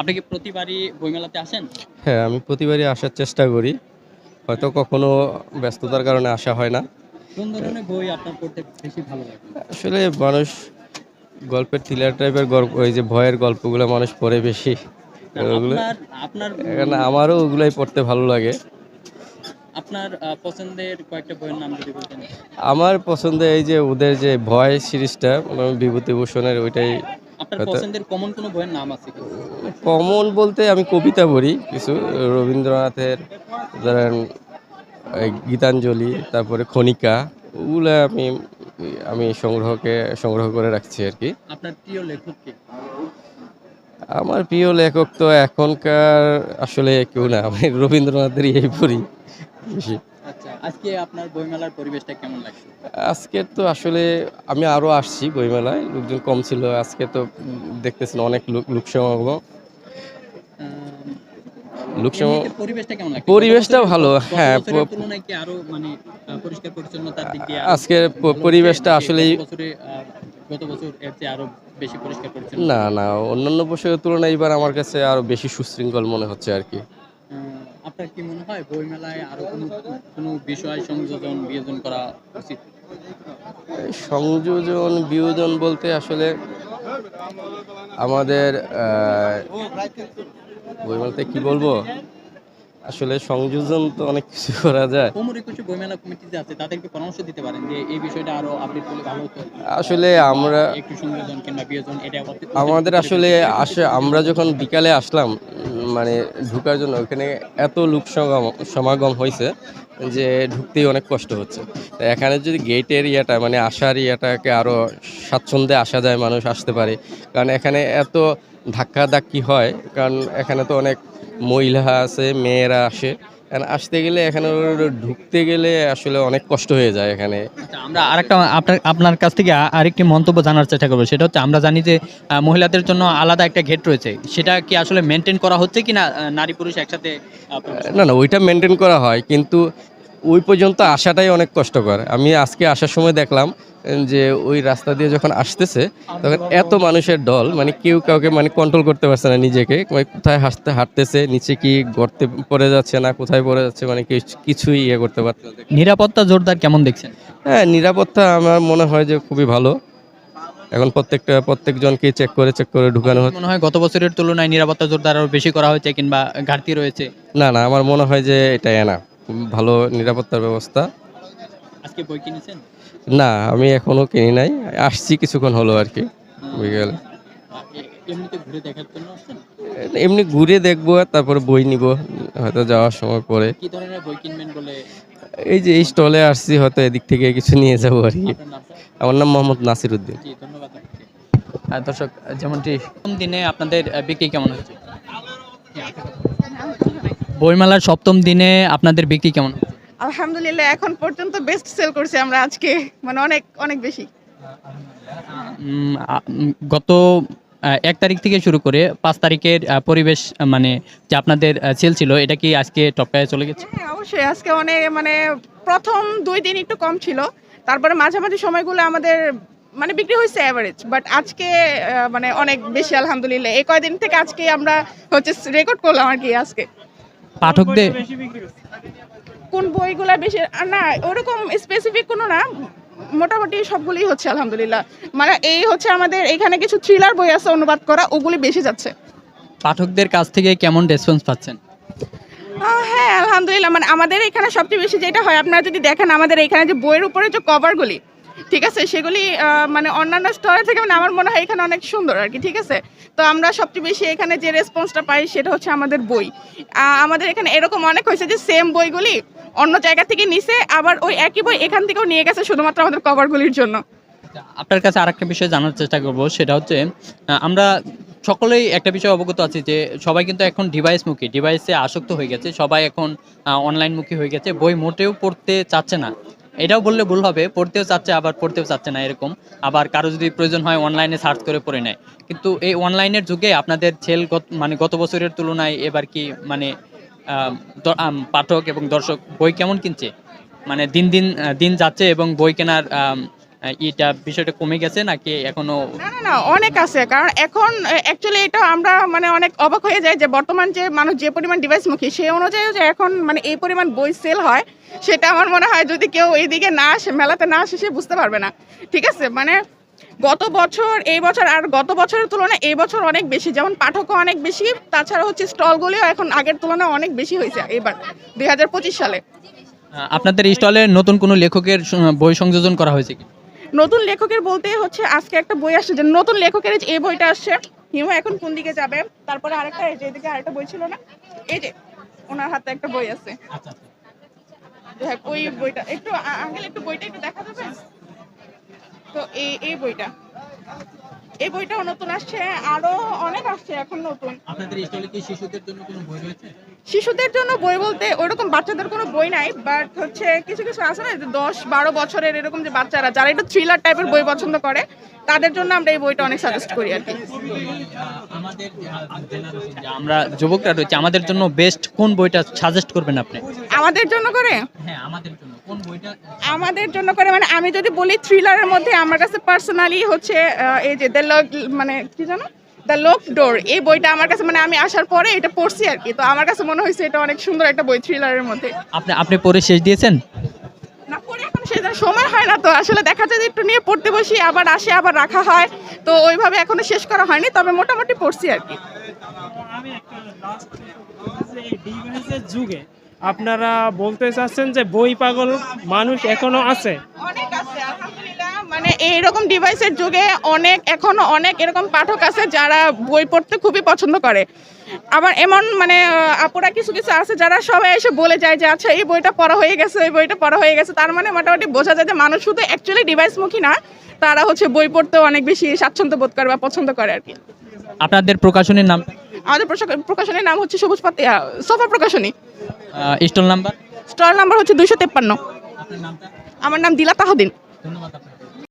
আপনি কি প্রতিবারই বইমেলাতে আসেন? হ্যাঁ আমি প্রতিবারই আসার চেষ্টা করি। হয়তো কখনো ব্যস্ততার কারণে আসা হয় না। কোন ধরনের বই আপনার পড়তে বেশি ভালো লাগে? আসলে মানুষ গল্পের থ্রিলার টাইপের গল্প ওই যে ভয়ের গল্পগুলো মানুষ পড়ে বেশি। ওগুলো আপনার এখানে আমারও ওগুলাই পড়তে ভালো লাগে। আপনার পছন্দের কয়েকটা বইয়ের নাম যদি বলতেন। আমার পছন্দ এই যে ওদের যে ভয় সিরিজটা বিভূতিভূষণের ওইটাই আপনার পছন্দের কমন কোনো বইয়ের নাম আছে কি? কমন বলতে আমি কবিতা পড়ি কিছু রবীন্দ্রনাথের ধরেন গীতাঞ্জলি তারপরে খনিকা ওগুলো আমি আমি সংগ্রহকে সংগ্রহ করে রাখছি আর কি। আপনার প্রিয় লেখক কে? আমার প্রিয় লেখক তো এখনকার আসলে কেউ না আমি রবীন্দ্রনাথেরই এই পড়ি বেশি। আজকে আপনার বইমেলার পরিবেশটা কেমন লাগছে? আজকে তো আসলে আমি আরও আসছি বইমেলায় লোকজন কম ছিল আজকে তো দেখতেছেন অনেক লোক লোক সমাগম পরিবেশটা ভালো, হ্যাঁ, মানে আজকের প- পরিবেশটা পরিচ্ছন্ন। না না অন্যান্য বছরের তুলনায় এবার আমার কাছে আরও বেশি সুশৃঙ্খল মনে হচ্ছে আর কি। আপনার কি মনে হয় বইমেলায় আরও কোনো কোনো বিষয় সংযোজন বিয়োজন করা উচিত? সংযোজন বিয়োজন বলতে আসলে আমাদের বই মেলাতে কি বলব? আসলে সংযোজন তো অনেক কিছু করা যায়। বইমেলা কমিটি যে আছে তাদেরকে পরামর্শ দিতে পারেন যে এই বিষয়টা আরও আপডেট করলে ভালো হতো। আসলে আমরা একটু সংযোজন কিংবা বিয়োজন এটা আমাদের আসলে আসে আমরা যখন বিকালে আসলাম মানে ঢুকার জন্য ওখানে এত লোক সমাগম হয়েছে যে ঢুকতেই অনেক কষ্ট হচ্ছে। এখানে যদি গেটের ইয়েটা মানে আসার ইয়েটাকে আরও স্বাচ্ছন্দ্যে আসা যায়, মানুষ আসতে পারে। কারণ এখানে এত ধাক্কা ধাক্কি হয়, কারণ এখানে তো অনেক মহিলা আছে, মেয়েরা আসে। আসতে গেলে এখানে ঢুকতে গেলে আসলে অনেক কষ্ট হয়ে যায় এখানে। আচ্ছা, আমরা আরেকটা আপনার আপনার কাছ থেকে আরেকটি মন্তব্য জানার চেষ্টা করব। সেটা হচ্ছে আমরা জানি যে মহিলাদের জন্য আলাদা একটা গেট রয়েছে। সেটা কি আসলে মেনটেন করা হচ্ছে কি না নারী পুরুষ একসাথে না না ওইটা মেনটেন করা হয় কিন্তু ওই পর্যন্ত আসাটাই অনেক কষ্টকর। আমি আজকে আসার সময় দেখলাম যে ওই রাস্তা দিয়ে যখন আসতেছে তখন এত মানুষের দল মানে কেউ কাউকে মানে কন্ট্রোল করতে পারছে না নিজেকে। মানে কোথায় হাসতে হাঁটতেছে নিচে কি গর্তে পড়ে যাচ্ছে না কোথায় পড়ে যাচ্ছে মানে কিছু- কিছুই ইয়ে করতে পারছে। নিরাপত্তা জোরদার কেমন দেখছেন? হ্যাঁ নিরাপত্তা আমার মনে হয় যে খুবই ভালো। এখন প্রত্যেকটা প্রত্যেকজনকে চেক করে চেক করে ঢুকানো হচ্ছে। মনে হয় গত বছরের তুলনায় নিরাপত্তা জোরদার আরও বেশি করা হয়েছে কিংবা ঘাটতি রয়েছে? না না আমার মনে হয় যে এটা এনা ভালো নিরাপত্তার ব্যবস্থা। আজকে বই কিনেছেন? না আমি এখনও কিনি নাই। আসছি কিছুক্ষণ হলো আর কি বিকেল এমনি ঘুরে দেখব আর তারপরে বই নিব হয়তো যাওয়ার সময় পরে। কি ধরনের বই কিনবেন বলে? এই যে এই স্টলে আসছি হয়তো এদিক থেকে কিছু নিয়ে যাব আর কি। আমার নাম মোহাম্মদ নাসির উদ্দিন। জি ধন্যবাদ আর দর্শক যেমনটি দিনে আপনাদের বিক্রি কেমন হচ্ছে বইমেলার সপ্তম দিনে আপনাদের বিক্রি কেমন আলহামদুলিল্লাহ এখন পর্যন্ত বেস্ট সেল করছি আমরা আজকে মানে অনেক অনেক বেশি। গত এক তারিখ থেকে শুরু করে পাঁচ তারিখের পরিবেশ মানে যে আপনাদের সেল ছিল এটা কি আজকে টপকায় চলে গেছে? হ্যাঁ অবশ্যই আজকে অনেক মানে প্রথম দুই দিন একটু কম ছিল। তারপরে মাঝামাঝি সময়গুলো আমাদের মানে বিক্রি হয়েছে অ্যাভারেজ বাট আজকে মানে অনেক বেশি আলহামদুলিল্লাহ। এই কয়দিন থেকে আজকে আমরা হচ্ছে রেকর্ড করলাম আর কি আজকে। পাঠকদের কোন বইগুলা বেশি না ওরকম স্পেসিফিক কোনো না মোটামুটি সবগুলোই হচ্ছে আলহামদুলিল্লাহ। মানে এই হচ্ছে আমাদের এখানে কিছু থ্রিলার বই আছে অনুবাদ করা ওগুলি বেশি যাচ্ছে। পাঠকদের কাছ থেকে কেমন রেসপন্স পাচ্ছেন? হ্যাঁ আলহামদুলিল্লাহ। মানে আমাদের এখানে সবচেয়ে বেশি যেটা হয় আপনারা যদি দেখেন আমাদের এখানে যে বইয়ের উপরে যে কভারগুলি ঠিক আছে? সেগুলি মানে অন্যান্য স্টলের থেকে মানে আমার মনে হয় এখানে অনেক সুন্দর আর কি, ঠিক আছে? তো আমরা সবচেয়ে বেশি এখানে যে রেসপন্সটা পাই সেটা হচ্ছে আমাদের বই। আমাদের এখানে এরকম অনেক হয়েছে যে সেম বইগুলি অন্য জায়গা থেকে নিছে, আবার ওই একই বই এখান থেকেও নিয়ে গেছে শুধুমাত্র আমাদের কভারগুলির জন্য। আপনার কাছে আরেকটা বিষয় জানার চেষ্টা করব, সেটা হচ্ছে আমরা সকলেই একটা বিষয় অবগত আছি যে সবাই কিন্তু এখন ডিভাইসমুখী ডিভাইসে আসক্ত হয়ে গেছে, সবাই এখন অনলাইনমুখী হয়ে গেছে, বই মোটেও পড়তে চাচ্ছে না। এটাও বললে ভুল হবে, পড়তেও চাচ্ছে, আবার পড়তেও চাচ্ছে না এরকম। আবার কারও যদি প্রয়োজন হয় অনলাইনে সার্চ করে পড়ে নেয়। কিন্তু এই অনলাইনের যুগে আপনাদের ছেল মানে গত বছরের তুলনায় এবার কি মানে পাঠক এবং দর্শক বই কেমন কিনছে? মানে দিন দিন দিন যাচ্ছে এবং বই কেনার এটা বিষয়টা কমে গেছে নাকি এখনও না না না অনেক আছে। কারণ এখন অ্যাকচুয়ালি এটা আমরা মানে অনেক অবাক হয়ে যায় যে বর্তমান যে মানুষ যে পরিমাণ ডিভাইসমুখী সেই অনুযায়ী যে এখন মানে এই পরিমাণ বই সেল হয় সেটা আমার মনে হয় যদি কেউ এইদিকে না আসে মেলাতে না আসে সে বুঝতে পারবে না। ঠিক আছে? মানে গত বছর এই বছর আর গত বছরের তুলনায় এই বছর অনেক বেশি। যেমন পাঠকও অনেক বেশি তাছাড়া হচ্ছে স্টলগুলিও এখন আগের তুলনায় অনেক বেশি হয়েছে এবার দুই হাজার পঁচিশ সালে। আপনাদের স্টলে নতুন কোনো লেখকের বই সংযোজন করা হয়েছে কি? নতুন লেখকের বলতে হচ্ছে আজকে একটা বই আসছে যে নতুন লেখকের এই যে এই বইটা আসছে হিমু এখন কোন দিকে যাবে? তারপরে আরেকটা এই যে এদিকে আরেকটা বই ছিল না? এই যে ওনার হাতে একটা বই আছে। দেখ ওই বইটা একটু আঙ্কেল একটু বইটা একটু দেখা যাবে? তো এই এই বইটা। এই বইটাও নতুন আসছে আরও অনেক আসছে এখন নতুন। আপনাদের স্টলে কি শিশুদের জন্য কোনো বই রয়েছে? শিশুদের জন্য বই বলতে ওইরকম বাচ্চাদের কোনো বই নাই বাট হচ্ছে কিছু কিছু আছে না যে দশ বারো বছরের এরকম যে বাচ্চারা যারা একটু থ্রিলার টাইপের বই পছন্দ করে তাদের জন্য আমরা এই বইটা অনেক সাজেস্ট করি আর কি। আমরা যুবকরা রয়েছে আমাদের জন্য বেস্ট কোন বইটা সাজেস্ট করবেন আপনি? আমাদের জন্য করে? হ্যাঁ আমাদের জন্য। কোন বইটা? আমাদের জন্য করে মানে আমি যদি বলি থ্রিলারের মধ্যে আমার কাছে পার্সোনালি হচ্ছে এই যে দ্য মানে কি জানো দ্য লক ডোর এই বইটা আমার কাছে মানে আমি আসার পরে এটা পড়ছি আর কি। তো আমার কাছে মনে হয়েছে এটা অনেক সুন্দর একটা বই থ্রিলারের মধ্যে। আপনি আপনি পড়ে শেষ দিয়েছেন? না পড়ে এখন সেটা সময় হয় না তো। আসলে দেখা যায় যে একটু নিয়ে পড়তে বসি আবার আসে আবার রাখা হয়। তো ওইভাবে এখনও শেষ করা হয়নি তবে মোটামুটি পড়ছি আর কি। যুগে আপনারা বলতে চাচ্ছেন যে বই পাগল মানুষ এখনও আছে? মানে এইরকম ডিভাইসের যুগে অনেক এখনও অনেক এরকম পাঠক আছে যারা বই পড়তে খুবই পছন্দ করে। আবার এমন মানে আপুরা কিছু কিছু আছে যারা সবাই এসে বলে যায় যে আচ্ছা এই বইটা পড়া হয়ে গেছে এই বইটা পড়া হয়ে গেছে। তার মানে মোটামুটি বোঝা যায় যে মানুষ শুধু অ্যাকচুয়ালি ডিভাইসমুখী না তারা হচ্ছে বই পড়তেও অনেক বেশি স্বাচ্ছন্দ্য বোধ করে বা পছন্দ করে আর কি। আপনাদের প্রকাশনীর নাম? আমাদের প্রকাশনীর নাম হচ্ছে সবুজ পাতি সোফা প্রকাশনী। Stall number? স্টল নাম্বার হচ্ছে দুইশো তেপ্পান্ন। আমার নাম দিলা তাহদিন। ধন্যবাদ